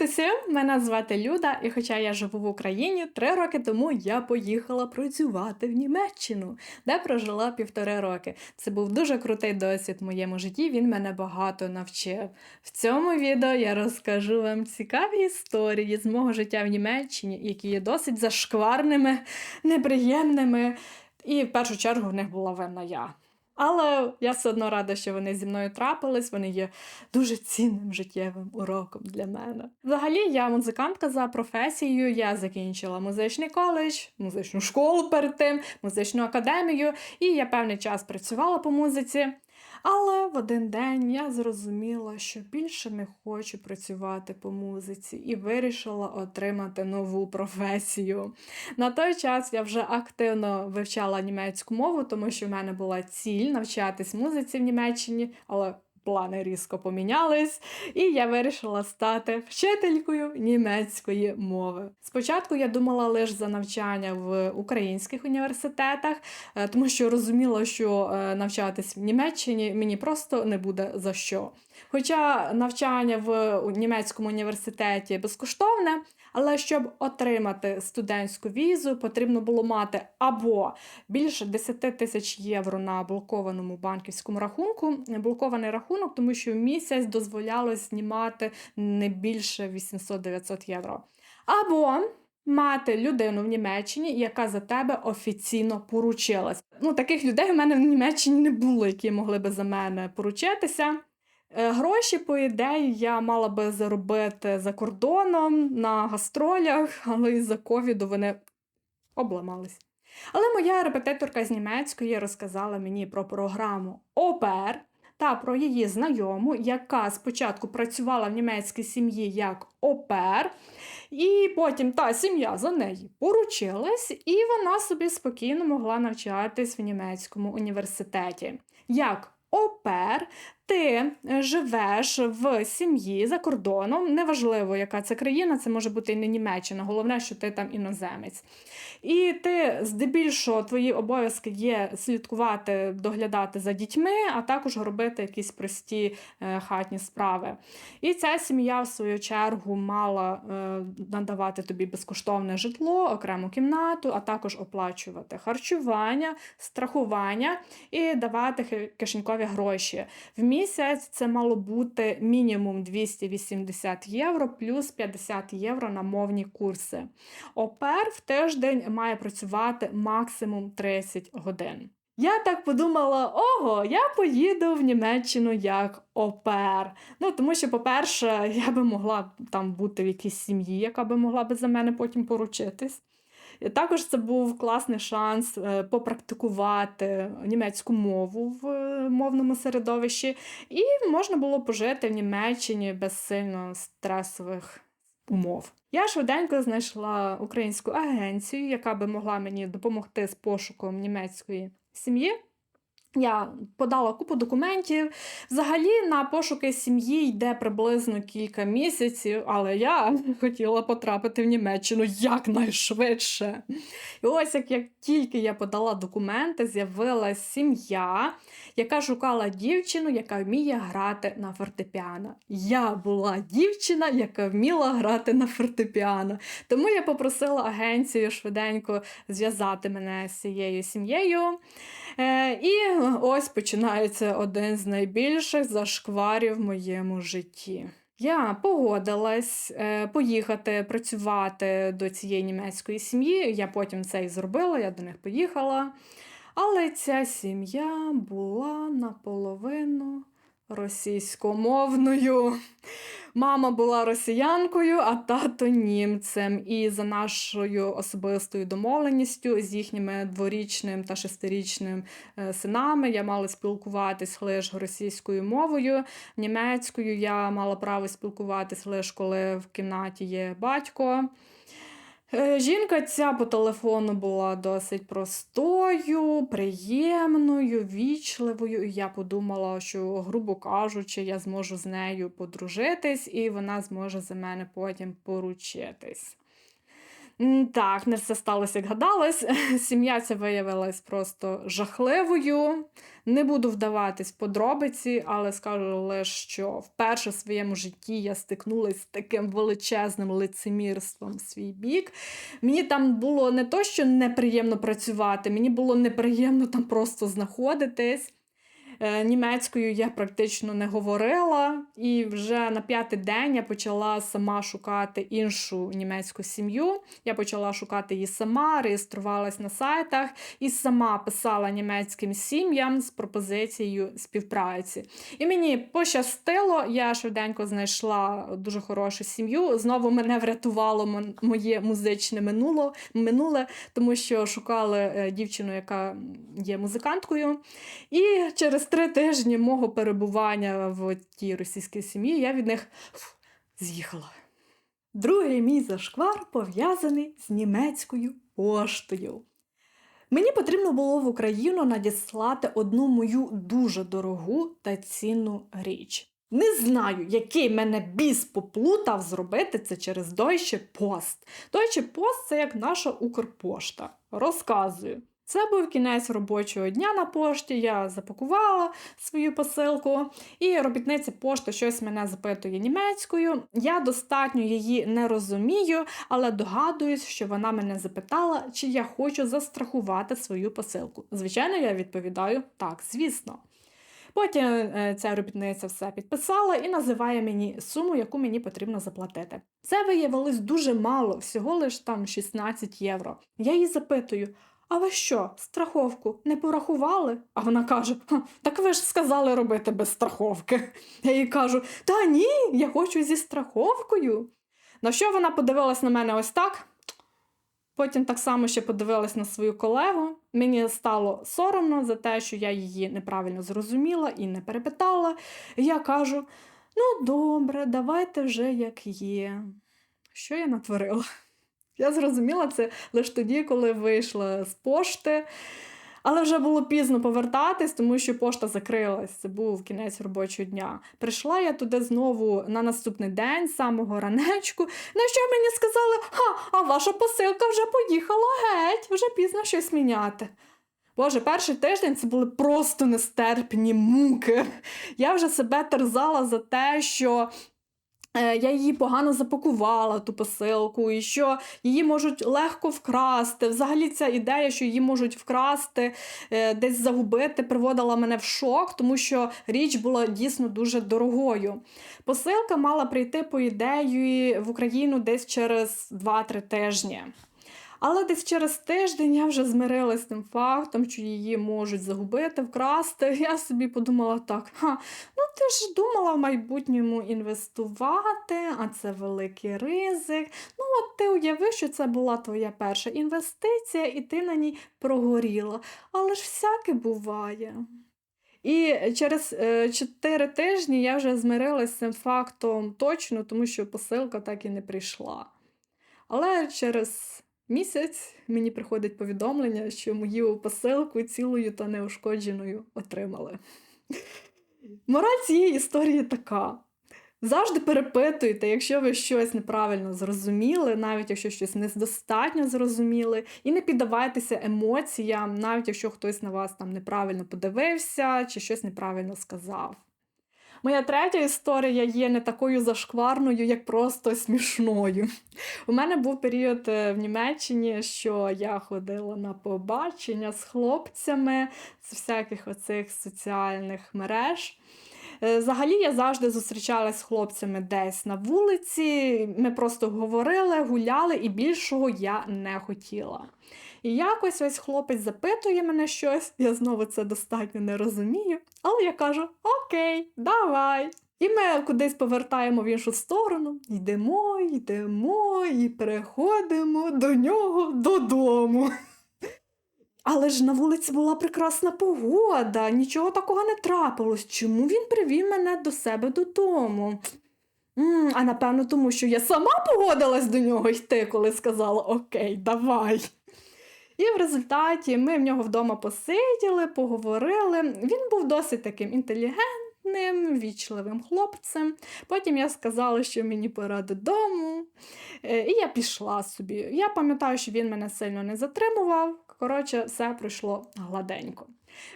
Привіт! Мене звати Люда, і хоча я живу в Україні, три роки тому я поїхала працювати в Німеччину, де прожила півтори роки. Це був дуже крутий досвід в моєму житті. Він мене багато навчив. В цьому відео я розкажу вам цікаві історії з мого життя в Німеччині, які є досить зашкварними, неприємними. І в першу чергу в них була винна я. Але я все одно рада, що вони зі мною трапились. Вони є дуже цінним життєвим уроком для мене. Взагалі, я музикантка за професією. Я закінчила музичний коледж, музичну школу перед тим, музичну академію, і я певний час працювала по музиці. Але в один день я зрозуміла, що більше не хочу працювати по музиці і вирішила отримати нову професію. На той час я вже активно вивчала німецьку мову, тому що в мене була ціль навчатись музиці в Німеччині, але плани різко помінялись, і я вирішила стати вчителькою німецької мови. Спочатку я думала лише за навчання в українських університетах, е, тому що розуміла, що е, навчатись в Німеччині мені просто не буде за що. Хоча навчання в німецькому університеті безкоштовне, але щоб отримати студентську візу, потрібно було мати або більше 10 тисяч євро на блокованому банківському рахунку. Блокований рахунок, тому що в місяць дозволяло знімати не більше 800-900 євро. Або Мати людину в Німеччині, яка за тебе офіційно поручилась. Ну, таких людей в мене в Німеччині не було, які могли би за мене поручитися. Е, гроші, по ідеї, я мала би заробити за кордоном на гастролях, але із-за ковіду вони обламались. Але моя репетиторка з німецької розказала мені про програму ОПЕР та про її знайому, яка спочатку працювала в німецькій сім'ї як ОПЕР, і потім та сім'я за неї поручилась, і вона собі спокійно могла навчатись в німецькому університеті. Як ОПЕР ти е, живеш в сім'ї за кордоном, неважливо, яка це країна, це може бути і не Німеччина, головне, що ти там іноземець. І ти здебільшого твої обов'язки є слідкувати, доглядати за дітьми, а також робити якісь прості е, хатні справи. І ця сім'я, в свою чергу, мала е, надавати тобі безкоштовне житло, окрему кімнату, а також оплачувати харчування, страхування і давати кишенькові гроші. В місяць це мало бути мінімум 280 євро плюс 50 євро на мовні курси. Опер в тиждень має працювати максимум 30 годин. Я так подумала: ого, я поїду в Німеччину як опер. Ну, тому що, по-перше, я би могла там бути в якійсь сім'ї, яка би могла би за мене потім поручитись. Також це був класний шанс е, попрактикувати німецьку мову в е, мовному середовищі, і можна було пожити в Німеччині без сильно стресових умов. Я швиденько знайшла українську агенцію, яка би могла мені допомогти з пошуком німецької сім'ї. Я подала купу документів. Взагалі на пошуки сім'ї йде приблизно кілька місяців, але я хотіла потрапити в Німеччину якнайшвидше. І ось як, як тільки я подала документи, з'явилася сім'я, яка шукала дівчину, яка вміє грати на фортепіано. Я була дівчина, яка вміла грати на фортепіано. Тому я попросила агенцію швиденько зв'язати мене з цією сім'єю. Е, І ось починається один з найбільших зашкварів в моєму житті. Я погодилась е, поїхати працювати до цієї німецької сім'ї. Я потім це і зробила, я до них поїхала. Але ця сім'я була наполовину російськомовною. Мама була росіянкою, а тато німцем. І за нашою особистою домовленістю з їхніми дворічним та шестирічним е, синами я мала спілкуватись лише російською мовою. Німецькою я мала право спілкуватись лише коли в кімнаті є батько. Е, жінка ця по телефону була досить простою, приємною, вічливою. І я подумала, що, грубо кажучи, я зможу з нею подружитись, і вона зможе за мене потім поручитись. Так, не все сталося, як гадалось. Сім'я ця виявилась просто жахливою. Не буду вдаватись в подробиці, але скажу лише, що вперше в своєму житті я стикнулася з таким величезним лицемірством в свій бік. Мені там було не то, що неприємно працювати, мені було неприємно там просто знаходитись. Е, Німецькою я практично не говорила, і вже на п'ятий день я почала сама шукати іншу німецьку сім'ю. Я почала шукати її сама, реєструвалась на сайтах і сама писала німецьким сім'ям з пропозицією співпраці. І мені пощастило, я швиденько знайшла дуже хорошу сім'ю. Знову мене врятувало моє музичне минуло, минуле, тому що шукали е, дівчину, яка є музиканткою. І через три тижні мого перебування в тій російській сім'ї я від них з'їхала. Другий мій зашквар пов'язаний з німецькою поштою. Мені потрібно було в Україну надіслати одну мою дуже дорогу та цінну річ. Не знаю, який мене біс поплутав зробити це через Deutsche Post. Deutsche Post – це як наша Укрпошта. Розказую. Це був кінець робочого дня на пошті. Я запакувала свою посилку, і робітниця пошти щось мене запитує німецькою. Я достатньо її не розумію, але догадуюсь, що вона мене запитала, чи я хочу застрахувати свою посилку. Звичайно, я відповідаю так, звісно. Потім е, ця робітниця все підписала і називає мені суму, яку мені потрібно заплатити. Це виявилось дуже мало, всього лиш там 16 євро. Я її запитую: а ви що, страховку не порахували? А вона каже: так ви ж сказали робити без страховки. Я їй кажу: Та ні, я хочу зі страховкою. На що вона подивилась на мене ось так? Потім так само ще подивилась на свою колегу. Мені стало соромно за те, що я її неправильно зрозуміла і не перепитала. Я кажу: ну, добре, давайте вже як є. Що я натворила? Я зрозуміла це лише тоді, коли вийшла з пошти. Але вже було пізно повертатись, тому що пошта закрилась. Це був кінець робочого дня. Прийшла я туди знову на наступний день, з самого ранечку. На що мені сказали, ха, а ваша посилка вже поїхала геть, вже пізно щось міняти. Боже, перший тиждень це були просто нестерпні муки. Я вже себе терзала за те, що я її погано запакувала, ту посилку, і що її можуть легко вкрасти. Взагалі, ця ідея, що її можуть вкрасти, е, десь загубити, приводила мене в шок, тому що річ була дійсно дуже дорогою. Посилка мала прийти, по ідеї, в Україну десь через 2-3 тижні. Але десь через тиждень я вже змирилась з тим фактом, що її можуть загубити, вкрасти. Я собі подумала так: ха, ну ти ж думала в майбутньому інвестувати, а це великий ризик. Ну, от ти уяви, що це була твоя перша інвестиція, і ти на ній прогоріла. Але ж всяке буває. І через е, 4 тижні я вже змирилася з цим фактом точно, тому що посилка так і не прийшла. Але через місяць мені приходить повідомлення, що мою посилку цілою та неушкодженою отримали. Мораль цієї історії така. Завжди перепитуйте, якщо ви щось неправильно зрозуміли, навіть якщо щось недостатньо зрозуміли, і не піддавайтеся емоціям, навіть якщо хтось на вас там неправильно подивився чи щось неправильно сказав. Моя третя історія є не такою зашкварною, як просто смішною. У мене був період е, в Німеччині, що я ходила на побачення з хлопцями з всяких оцих соціальних мереж. Е, Взагалі я завжди зустрічалась з хлопцями десь на вулиці. Ми просто говорили, гуляли, і більшого я не хотіла. І якось ось хлопець запитує мене щось, я знову це достатньо не розумію, але я кажу: Окей, давай. І ми кудись повертаємо в іншу сторону, йдемо, йдемо і переходимо до нього додому. Але ж на вулиці була прекрасна погода, нічого такого не трапилось. Чому він привів мене до себе додому? а напевно, тому що я сама погодилась до нього йти, коли сказала Окей, давай. І в результаті ми в нього вдома посиділи, поговорили. Він був досить таким інтелігентним, вічливим хлопцем. Потім я сказала, що мені пора додому. Е, І я пішла собі. Я пам'ятаю, що він мене сильно не затримував. Коротше, все пройшло гладенько.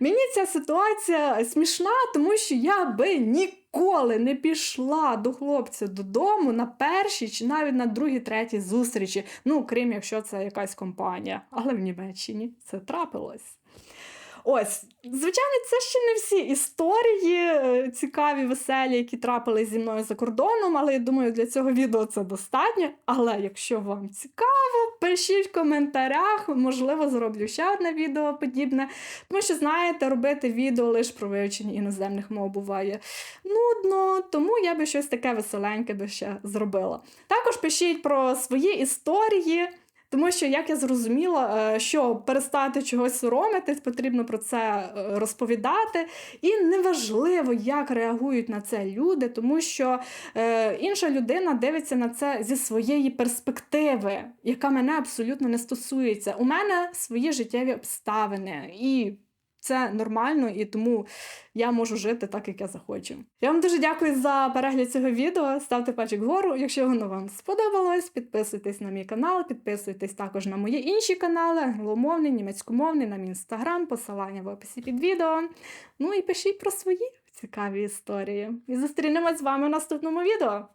Мені ця ситуація смішна, тому що я би ніколи не пішла до хлопця додому на першій чи навіть на другій, третій зустрічі. Ну, крім якщо це якась компанія. Але в Німеччині це трапилось. Ось, звичайно, це ще не всі історії е, цікаві, веселі, які трапились зі мною за кордоном, але я думаю, для цього відео це достатньо. Але якщо вам цікаво, пишіть в коментарях, можливо, зроблю ще одне відео подібне. Тому що, знаєте, робити відео лише про вивчення іноземних мов буває нудно, тому я би щось таке веселеньке би ще зробила. Також пишіть про свої історії. Тому що, як я зрозуміла, е, що перестати чогось соромитись, потрібно про це е, розповідати. І неважливо, як реагують на це люди, тому що е, інша людина дивиться на це зі своєї перспективи, яка мене абсолютно не стосується. У мене свої життєві обставини, і це нормально, і тому я можу жити так, як я захочу. Я вам дуже дякую за перегляд цього відео. Ставте пальчик вгору, якщо воно вам сподобалось. Підписуйтесь на мій канал, підписуйтесь також на мої інші канали: англомовний, німецькомовний, на мій інстаграм, посилання в описі під відео. Ну і пишіть про свої цікаві історії. І зустрінемось з вами в наступному відео.